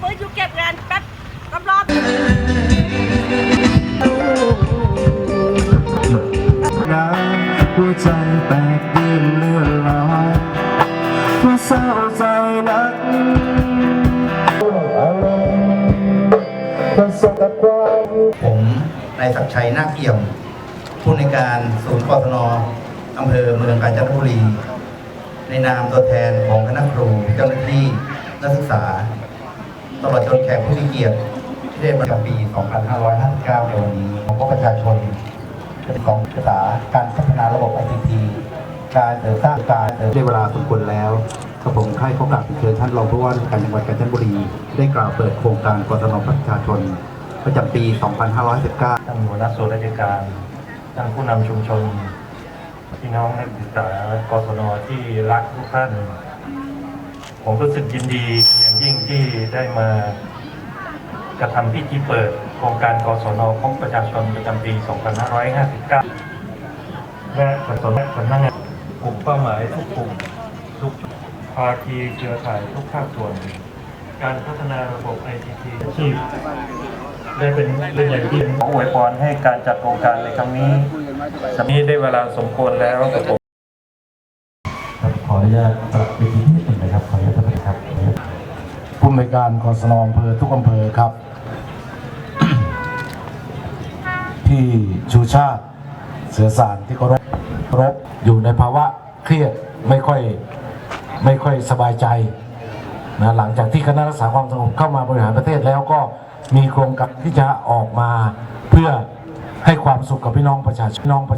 ปืนอยู่เก็บงานแป๊บรอบๆรักหัวใจแตกดิ้นเลื่อนลอยเพราะเศร้าใจนักอารมณ์ประสบกับความผมนายศักดิ์ชัยนาคเอี่ยม ผู้ในการศูนย์กศนอำเภอเมืองกาญจนบุรี ในนามตัวแทนของคณะครูเจ้าหน้าที่นักศึกษา ตลอดจนแขกผู้มีเกียรติที่ได้ประจำปี 2559 ในวันนี้ของพวกประชาชนเป็นของศึกษาการพัฒนาระบบ ICT การเสริมสร้างการเสริมได้เวลาสมควรแล้วกับผมให้พบกับเชิญท่านรองผู้ว่าราชการจังหวัดกาญจนบุรี ได้กล่าวเปิดโครงการกศนประชาชน ประจำปี 2519ท่านหัวหน้าส่วนราชการท่านผู้นำชุมชนพี่น้องนักศึกษากศนที่รักทุกท่าน ผมรู้สึกยินดีอย่างยิ่งที่ได้มากระทำพิธีเปิดโครงการกศนของประชาชนประจำปี 2559 และกศนสำนักงานกลุ่มเป้าหมายทุกกลุ่มทุกภาคีเครือข่ายทุกภาคส่วน การพัฒนาระบบ ICT ที่ได้เป็นเรื่องอย่างยิ่งขออวยพรให้การจัดโครงการในครั้งนี้สำนี้ได้เวลาสมควรแล้วกับผมครับขออนุญาตปรับเวทีนิดหนึ่งนะครับขออนุญาตท่านประธานครับ นวยการกศนอำเภอทุกอำเภอครับ ที่ชูชาติเสือสารที่เคารพรพอยู่ในภาวะเครียดไม่ค่อยไม่ค่อยสบายใจนะหลังจากที่คณะรักษาความสงบเข้ามาบริหารประเทศแล้วก็มีโครงการที่จะออกมาเพื่อให้ความสุขกับพี่น้องประชาชน